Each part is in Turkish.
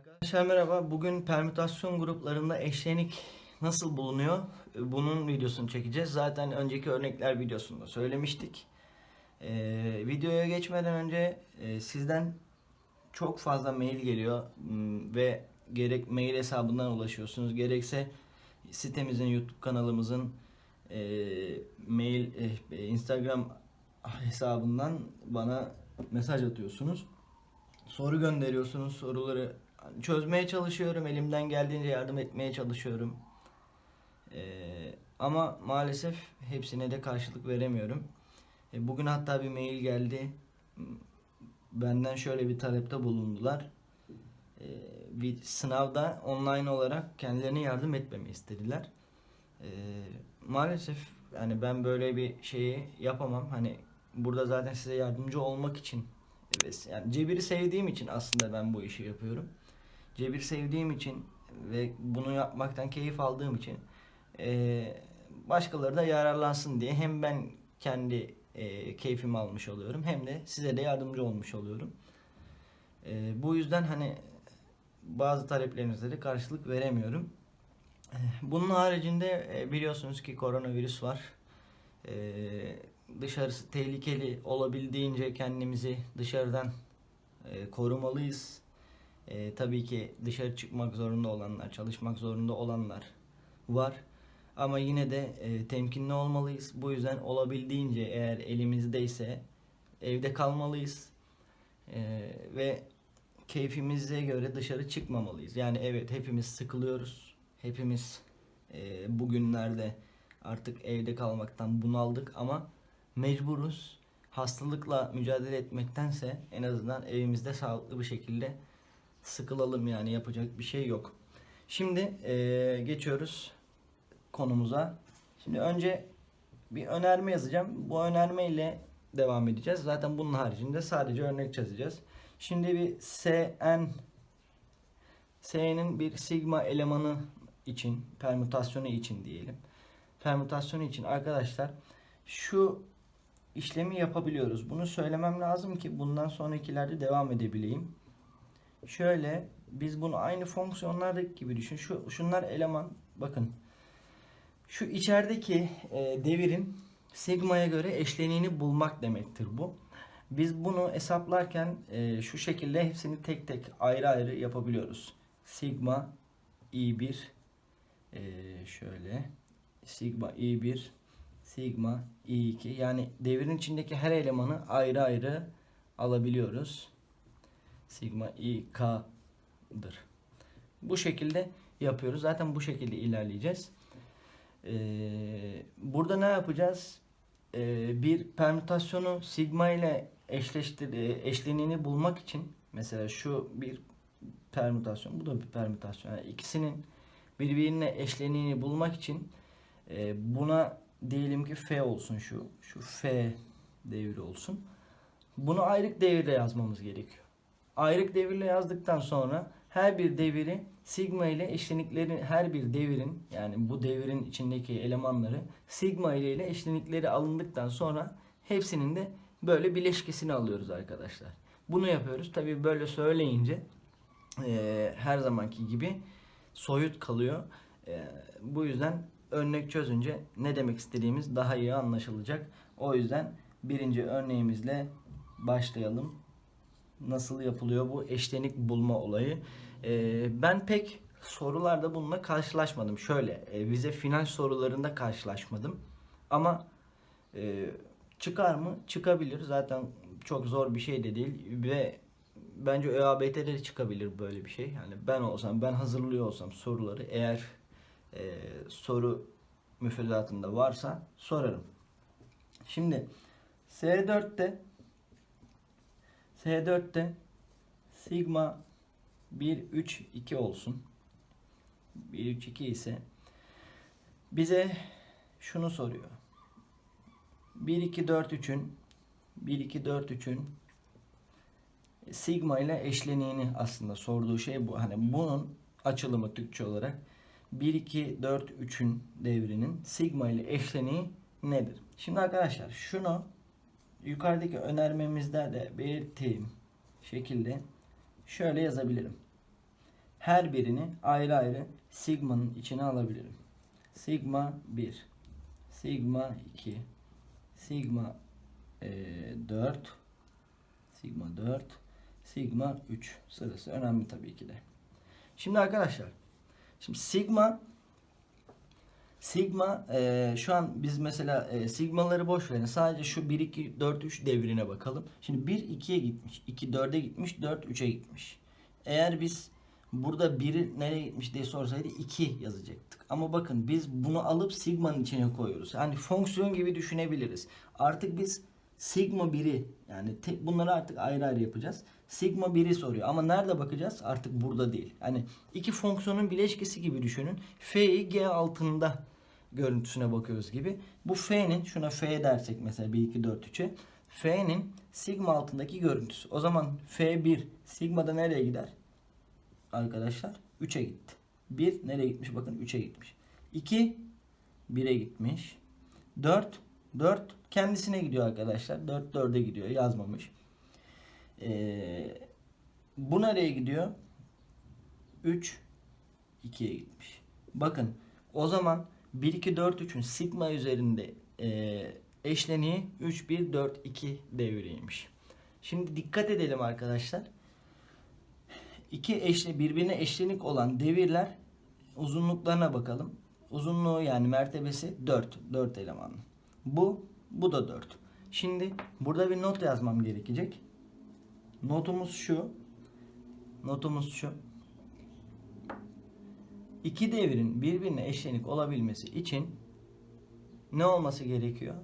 Arkadaşlar merhaba. Bugün permütasyon gruplarında eşlenik nasıl bulunuyor? Bunun videosunu çekeceğiz. Zaten önceki örnekler videosunda söylemiştik. Ee, videoya geçmeden önce e, sizden çok fazla mail geliyor Hmm, ve gerek mail hesabından ulaşıyorsunuz gerekse sitemizin YouTube kanalımızın e, mail e, Instagram hesabından bana mesaj atıyorsunuz soru gönderiyorsunuz. Soruları çözmeye çalışıyorum. Elimden geldiğince yardım etmeye çalışıyorum. Ee, ama maalesef hepsine de karşılık veremiyorum. E, bugün hatta bir mail geldi. Benden şöyle bir talepte bulundular. Ee, bir sınavda online olarak kendilerine yardım etmemi istediler. Ee, maalesef yani ben böyle bir şeyi yapamam. Hani burada zaten size yardımcı olmak için yani Cebir'i sevdiğim için aslında ben bu işi yapıyorum. Cebir sevdiğim için ve bunu yapmaktan keyif aldığım için eee, başkaları da yararlansın diye hem ben kendi eee, keyfimi almış oluyorum hem de size de yardımcı olmuş oluyorum. Eee, bu yüzden hani bazı taleplerinize de karşılık veremiyorum. Bunun haricinde e, biliyorsunuz ki koronavirüs var. Ee, dışarısı tehlikeli olabildiğince kendimizi dışarıdan e, korumalıyız. E, tabii ki dışarı çıkmak zorunda olanlar, çalışmak zorunda olanlar var. Ama yine de e, temkinli olmalıyız. Bu yüzden olabildiğince eğer elimizdeyse evde kalmalıyız. E, ve keyfimize göre dışarı çıkmamalıyız. Yani evet hepimiz sıkılıyoruz. Hepimiz e, bugünlerde artık evde kalmaktan bunaldık ama mecburuz. Hastalıkla mücadele etmektense en azından evimizde sağlıklı bir şekilde sıkılalım yani yapacak bir şey yok. Şimdi eee, geçiyoruz konumuza. Şimdi önce bir önerme yazacağım. Bu önerme ile devam edeceğiz. Zaten bunun haricinde sadece örnek çözeceğiz. Şimdi bir SN S'nin bir sigma elemanı için, permütasyonu için diyelim. Permütasyonu için arkadaşlar şu işlemi yapabiliyoruz. Bunu söylemem lazım ki bundan sonrakilerde devam edebileyim. Şöyle biz bunu aynı fonksiyonlardaki gibi düşün. Şu şunlar eleman bakın. Şu içerideki e, devirin sigma'ya göre eşleniğini bulmak demektir bu. Biz bunu hesaplarken e, şu şekilde hepsini tek tek ayrı ayrı yapabiliyoruz. Sigma i1 e, şöyle sigma i1 sigma i2 yani devirin içindeki her elemanı ayrı ayrı alabiliyoruz. Sigma ik'dır. Bu şekilde yapıyoruz. Zaten bu şekilde ilerleyeceğiz. Ee, burada ne yapacağız? Ee, bir permütasyonu sigma ile eşleştir e, eşleniğini bulmak için mesela şu bir permütasyon, bu da bir permütasyon. Yani ikisinin birbirine eşleniğini bulmak için e, buna diyelim ki f olsun şu. Şu f devri olsun. Bunu ayrık devirle yazmamız gerekiyor. Ayrık devirle yazdıktan sonra her bir deviri sigma ile eşleniklerin her bir devirin yani bu devirin içindeki elemanları sigma ile ile eşlenikleri alındıktan sonra hepsinin de böyle bileşkesini alıyoruz arkadaşlar. Bunu yapıyoruz. Tabi böyle söyleyince e, her zamanki gibi soyut kalıyor. E, bu yüzden örnek çözünce ne demek istediğimiz daha iyi anlaşılacak. O yüzden birinci örneğimizle başlayalım. Nasıl yapılıyor bu eşlenik bulma olayı? E, ben pek sorularda bununla karşılaşmadım. Şöyle e, vize final sorularında karşılaşmadım. Ama e, çıkar mı? Çıkabilir. Zaten çok zor bir şey de değil ve bence ÖABT'de de çıkabilir böyle bir şey. Yani ben olsam, ben hazırlıyor olsam soruları eğer e, soru müfredatında varsa sorarım. Şimdi S4'te S4'te sigma 1 3 2 olsun. 1 3 2 ise bize şunu soruyor. 1 2 4 3'ün 1 2 4 3'ün sigma ile eşleniğini aslında sorduğu şey bu. Hani bunun açılımı Türkçe olarak 1 2 4 3'ün devrinin sigma ile eşleniği nedir? Şimdi arkadaşlar şunu yukarıdaki önermemizde de belirttiğim şekilde şöyle yazabilirim. her birini ayrı ayrı sigma'nın içine alabilirim. Sigma 1, sigma 2, sigma eee 4, sigma 4, sigma 3 sırası önemli tabii ki de. Şimdi arkadaşlar, şimdi sigma Sigma e, şu an biz mesela e, sigmaları boş verin. Sadece şu 1 2 4 3 devrine bakalım. Şimdi 1 2'ye gitmiş, 2 4'e gitmiş, 4 3'e gitmiş. Eğer biz burada 1'i nereye gitmiş diye sorsaydı 2 yazacaktık. Ama bakın biz bunu alıp sigmanın içine koyuyoruz. Yani fonksiyon gibi düşünebiliriz. Artık biz sigma 1'i yani tek bunları artık ayrı ayrı yapacağız. Sigma 1'i soruyor ama nerede bakacağız? Artık burada değil. Hani iki fonksiyonun bileşkesi gibi düşünün. F'yi G altında görüntüsüne bakıyoruz gibi. Bu F'nin şuna F dersek mesela 1 2 4 3'e F'nin sigma altındaki görüntüsü. O zaman F1 sigmada nereye gider? Arkadaşlar 3'e gitti. 1 nereye gitmiş? Bakın 3'e gitmiş. 2 1'e gitmiş. 4 4 kendisine gidiyor arkadaşlar. 4 4'e gidiyor. Yazmamış. Ee, bu nereye gidiyor? 3 2'ye gitmiş. Bakın o zaman 1 2 4 3'ün sigma üzerinde e, eşleniği 3 1 4 2 devriymiş. Şimdi dikkat edelim arkadaşlar. İki eşli birbirine eşlenik olan devirler uzunluklarına bakalım. Uzunluğu yani mertebesi 4. 4 elemanlı. Bu bu da 4. Şimdi burada bir not yazmam gerekecek. Notumuz şu. Notumuz şu. İki devrin birbirine eşlenik olabilmesi için ne olması gerekiyor?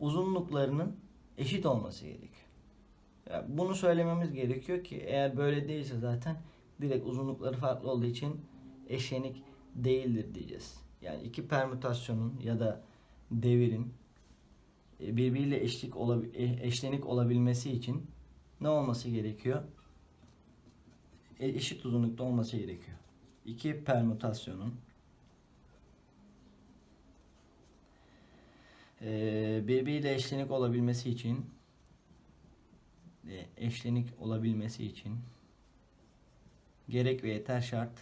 Uzunluklarının eşit olması gerekiyor. Ya bunu söylememiz gerekiyor ki eğer böyle değilse zaten direkt uzunlukları farklı olduğu için eşlenik değildir diyeceğiz. Yani iki permütasyonun ya da devirin e, birbiriyle eşlik olabi- e- eşlenik olabilmesi için ne olması gerekiyor? E- Eşit uzunlukta olması gerekiyor. İki permütasyonun e, birbiriyle eşlenik olabilmesi için e, eşlenik olabilmesi için gerek ve yeter şart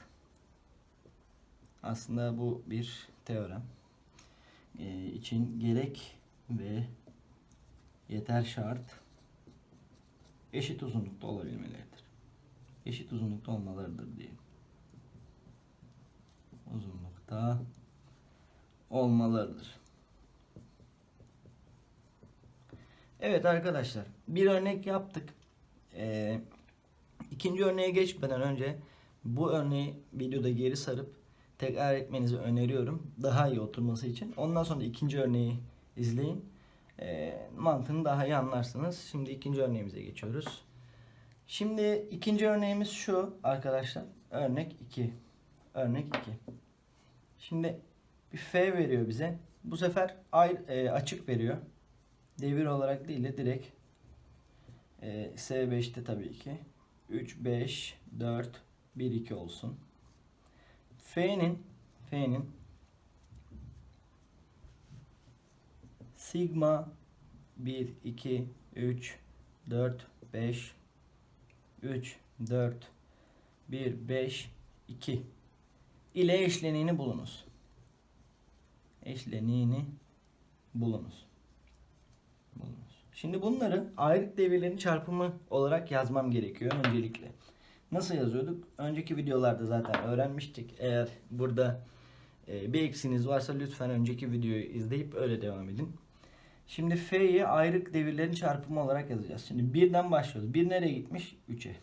aslında bu bir teorem e, için gerek ve yeter şart eşit uzunlukta olabilmeleridir. Eşit uzunlukta olmalarıdır diyelim. Uzunlukta olmalarıdır. Evet arkadaşlar bir örnek yaptık. Ee, ikinci örneğe geçmeden önce bu örneği videoda geri sarıp tekrar etmenizi öneriyorum. Daha iyi oturması için. Ondan sonra ikinci örneği izleyin. Ee, mantığını daha iyi anlarsınız. Şimdi ikinci örneğimize geçiyoruz. Şimdi ikinci örneğimiz şu arkadaşlar. Örnek 2. Örnek 2. Şimdi bir F veriyor bize. Bu sefer ay, e, açık veriyor. Devir olarak değil de direkt e, S5'te tabii ki. 3, 5, 4, 1, 2 olsun. F'nin F'nin sigma 1, 2, 3, 4, 5, 3, 4, 1, 5, 2 ile eşleniğini bulunuz. Eşleniğini bulunuz. bulunuz. Şimdi bunları ayrık devirlerin çarpımı olarak yazmam gerekiyor öncelikle. Nasıl yazıyorduk? Önceki videolarda zaten öğrenmiştik. Eğer burada e, bir eksiniz varsa lütfen önceki videoyu izleyip öyle devam edin. Şimdi F'yi ayrık devirlerin çarpımı olarak yazacağız. Şimdi birden başlıyoruz. 1 nereye gitmiş? 3'e.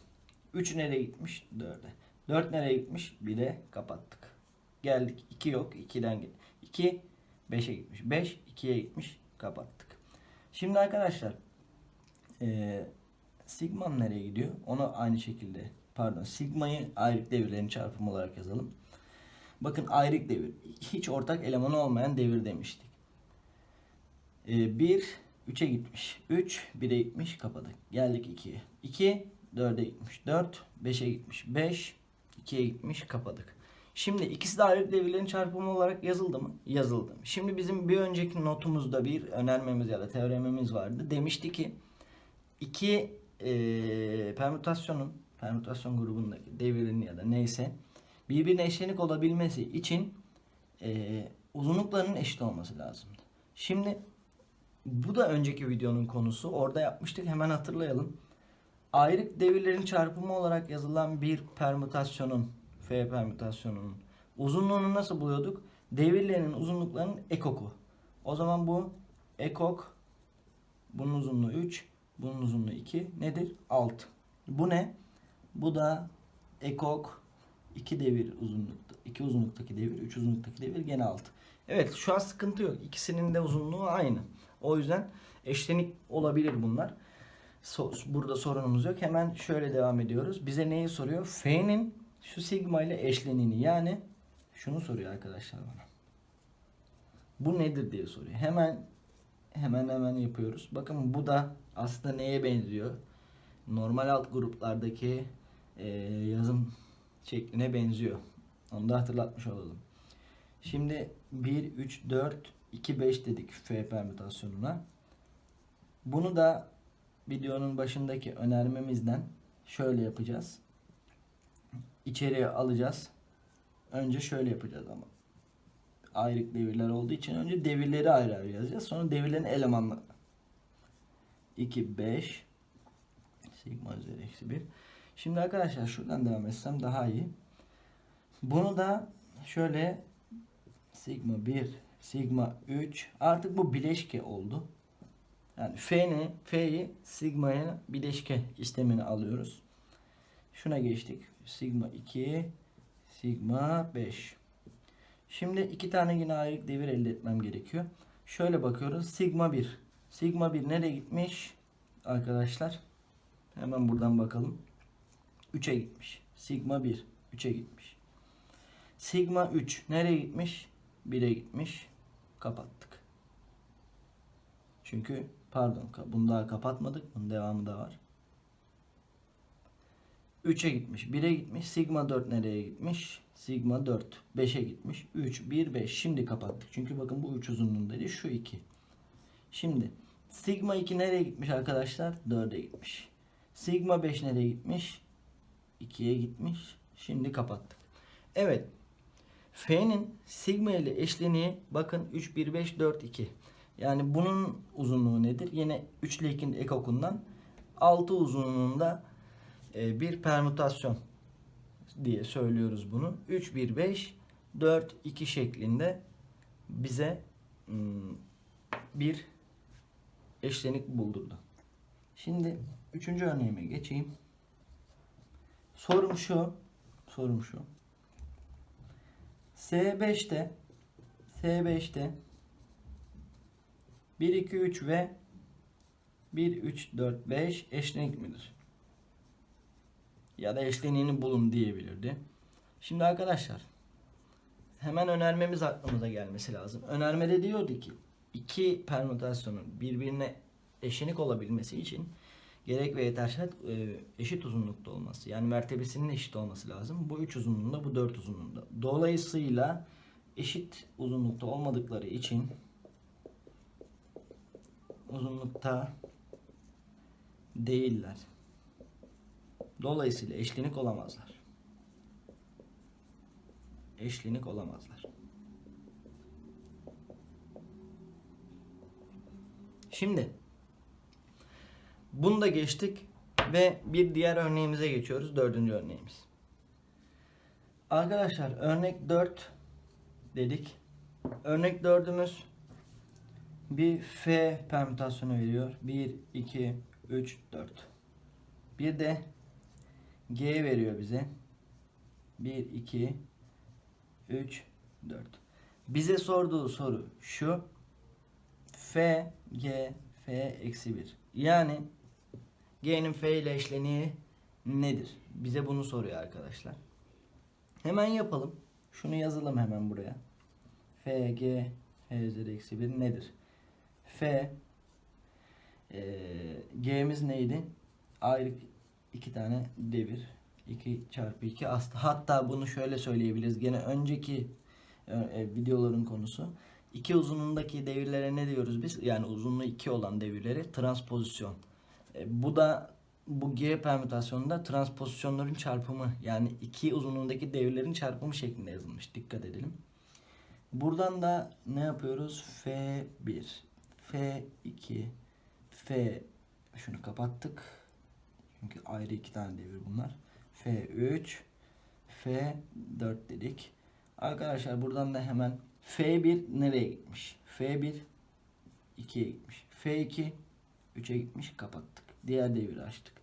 3 nereye gitmiş? 4'e. 4 nereye gitmiş? 1'e kapattık. Geldik. 2 yok. 2'den git. 2 5'e gitmiş. 5 2'ye gitmiş. Kapattık. Şimdi arkadaşlar e, sigmam nereye gidiyor? Onu aynı şekilde pardon sigmayı ayrık devirlerin çarpımı olarak yazalım. Bakın ayrık devir. Hiç ortak elemanı olmayan devir demiştik. 1 3'e gitmiş. 3 1'e gitmiş kapadık. Geldik 2'ye. 2 4'e gitmiş. 4 5'e gitmiş. 5 2'ye gitmiş kapadık. Şimdi ikisi de ayrık devirlerin çarpımı olarak yazıldı mı? Yazıldı. Şimdi bizim bir önceki notumuzda bir önermemiz ya da teoremimiz vardı. Demişti ki iki e, permütasyonun permütasyon grubundaki devirin ya da neyse birbirine eşlenik olabilmesi için e, uzunluklarının eşit olması lazımdı. Şimdi bu da önceki videonun konusu. Orada yapmıştık. Hemen hatırlayalım. Ayrık devirlerin çarpımı olarak yazılan bir permütasyonun F permütasyonunun uzunluğunu nasıl buluyorduk? Devirlerin uzunluklarının ekoku. O zaman bu ekok bunun uzunluğu 3, bunun uzunluğu 2 nedir? 6. Bu ne? Bu da ekok 2 devir uzunlukta. 2 uzunluktaki devir, 3 uzunluktaki devir gene 6. Evet şu an sıkıntı yok. İkisinin de uzunluğu aynı. O yüzden eşlenik olabilir bunlar. So- burada sorunumuz yok. Hemen şöyle devam ediyoruz. Bize neyi soruyor? F'nin şu sigma ile eşleniğini yani şunu soruyor arkadaşlar bana. Bu nedir diye soruyor. Hemen hemen hemen yapıyoruz. Bakın bu da aslında neye benziyor? Normal alt gruplardaki e, yazım şekline benziyor. Onu da hatırlatmış olalım. Şimdi 1, 3, 4, 2, 5 dedik F permütasyonuna. Bunu da videonun başındaki önermemizden şöyle yapacağız. İçeriye alacağız. Önce şöyle yapacağız ama. Ayrık devirler olduğu için önce devirleri ayrı ayrı yazacağız. Sonra devirlerin elemanları. 2, 5 sigma üzeri eksi 1. Şimdi arkadaşlar şuradan devam etsem daha iyi. Bunu da şöyle sigma 1, sigma 3 artık bu bileşke oldu. Yani F'ni, F'yi sigma'ya bileşke işlemini alıyoruz. Şuna geçtik. Sigma 2, sigma 5. Şimdi iki tane yine ayrık devir elde etmem gerekiyor. Şöyle bakıyoruz. Sigma 1. Sigma 1 nereye gitmiş? Arkadaşlar. Hemen buradan bakalım. 3'e gitmiş. Sigma 1 3'e gitmiş. Sigma 3 nereye gitmiş? 1'e gitmiş. Kapattık. Çünkü pardon bunu daha kapatmadık. Bunun devamı da var. 3'e gitmiş. 1'e gitmiş. Sigma 4 nereye gitmiş? Sigma 4 5'e gitmiş. 3 1 5. Şimdi kapattık. Çünkü bakın bu 3 uzunluğundaydı. Şu 2. Şimdi sigma 2 nereye gitmiş arkadaşlar? 4'e gitmiş. Sigma 5 nereye gitmiş? 2'ye gitmiş. Şimdi kapattık. Evet. F'nin sigma ile eşleniği bakın 3 1 5 4 2. Yani bunun uzunluğu nedir? Yine 3 ile 2'nin ekokundan 6 uzunluğunda e, bir permütasyon diye söylüyoruz bunu. 3 1 5 4 2 şeklinde bize hmm, bir eşlenik buldurdu. Şimdi üçüncü örneğime geçeyim. Sorum şu. Sorum şu. S5'te S5'te 1 2 3 ve 1 3 4 5 eşlenik midir? Ya da eşleniğini bulun diyebilirdi. Şimdi arkadaşlar hemen önermemiz aklımıza gelmesi lazım. Önermede diyordu ki iki permütasyonun birbirine eşlenik olabilmesi için gerek ve yeter şart e, eşit uzunlukta olması. Yani mertebesinin eşit olması lazım. Bu 3 uzunluğunda, bu 4 uzunluğunda. Dolayısıyla eşit uzunlukta olmadıkları için uzunlukta değiller. Dolayısıyla eşlenik olamazlar. Eşlenik olamazlar. Şimdi bunu da geçtik ve bir diğer örneğimize geçiyoruz. Dördüncü örneğimiz. Arkadaşlar örnek 4 dedik. Örnek 4'ümüz bir F permütasyonu veriyor. 1, 2, 3, 4. Bir de G veriyor bize. 1, 2, 3, 4. Bize sorduğu soru şu. F, G, F eksi 1. Yani G'nin F ile eşleniği nedir? Bize bunu soruyor arkadaşlar. Hemen yapalım. Şunu yazalım hemen buraya. F, G, F üzeri eksi 1 nedir? F e, G'miz neydi? Ayrık iki tane devir. 2 çarpı 2 aslında hatta bunu şöyle söyleyebiliriz. Gene önceki e, e, videoların konusu. İki uzunluğundaki devirlere ne diyoruz biz? Yani uzunluğu 2 olan devirlere transpozisyon. E, bu da bu G permütasyonunda transpozisyonların çarpımı yani iki uzunluğundaki devirlerin çarpımı şeklinde yazılmış. Dikkat edelim. Buradan da ne yapıyoruz? F1, F2, F şunu kapattık. Çünkü ayrı iki tane devir bunlar. F3, F4 dedik. Arkadaşlar buradan da hemen F1 nereye gitmiş? F1 2'ye gitmiş. F2 3'e gitmiş kapattık. Diğer deviri açtık.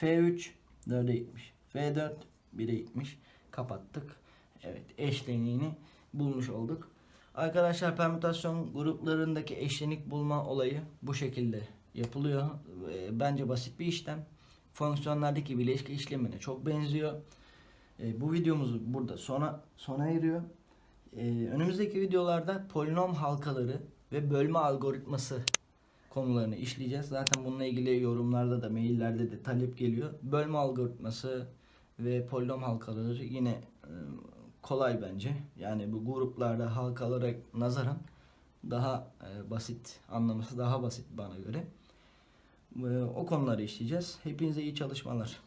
F3 4'e gitmiş. F4 1'e gitmiş. Kapattık. Evet eşleniğini bulmuş olduk. Arkadaşlar permütasyon gruplarındaki eşlenik bulma olayı bu şekilde yapılıyor. Ee, Bence basit bir işlem. Fonksiyonlardaki bileşke işlemine çok benziyor. Ee, Bu videomuzu burada sona sona eriyor. Ee, önümüzdeki videolarda polinom halkaları ve bölme algoritması konularını işleyeceğiz. Zaten bununla ilgili yorumlarda da maillerde de talep geliyor. Bölme algoritması ve polinom halkaları yine e, kolay bence. Yani bu gruplarda halkalara nazaran daha e, basit anlaması daha basit bana göre. E, O konuları işleyeceğiz. Hepinize iyi çalışmalar.